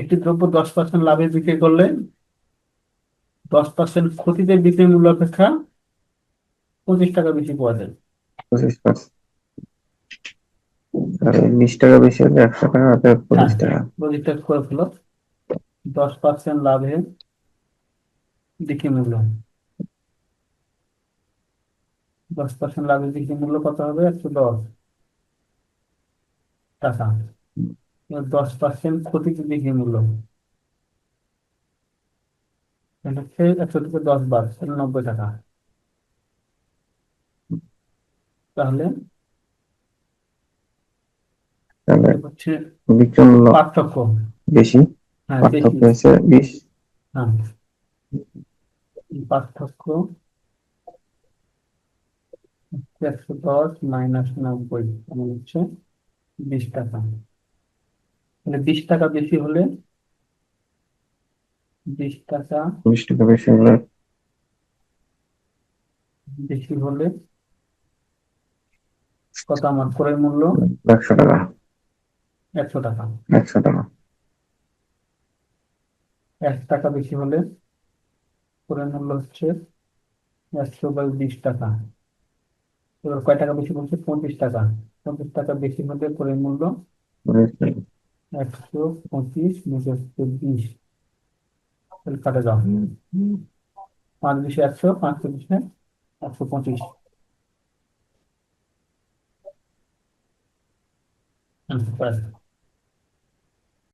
একটি দ্রব্য দশ পার্সেন্ট লাভে বিক্রি করলে দশ পার্সেন্ট ক্ষতিতে বিক্রি মূল্য অপেক্ষা পঁচিশ টাকা বেশি পাওয়া যায়। পঁচিশ পার্সেন্ট আর এই বিশ টাকা বেশি হলে একশো টাকা অর্থাৎ পঁচিশ টাকা। প্রজেক্টটা করে ফেলো দশ পার্সেন্ট লাভে বিক্রি মূল্য। দশ পার্সেন্ট লাভে বিক্রি মূল্য কত হবে? একশো দশ টাকা। দশ পার্সেন্ট ক্ষতিতে বিক্রি মূল্য এটা হচ্ছে একশো থেকে দশ বার নব্বই টাকা। তাহলে পার্থক্য। বেশি। হ্যাঁ পার্থক্য হচ্ছে বিশ। হ্যাঁ। পার্থক্য একশো দশ মাইনাস নব্বই মানে হচ্ছে বিশ টাকা। মানে বিশ টাকা বেশি হলে বিশ টাকা বিশ টাকা বেশি হলে বেশি হলে কত আমার ক্রয় মূল্য? একশো টাকা। একশো টাকা। একশো টাকা। এক টাকা বেশি হলে ক্রয় মূল্য হচ্ছে একশো বাই বিশ টাকা। এবার কয় টাকা বেশি বলছে? পঁচিশ টাকা। পঁচিশ টাকা বেশি হলে ক্রয় মূল্য একশো পঁচিশ নিচে বিশ তাহলে কাটা যাও পাঁচ বিশে একশো পাঁচ পঁচিশে একশো পঁচিশ আনসার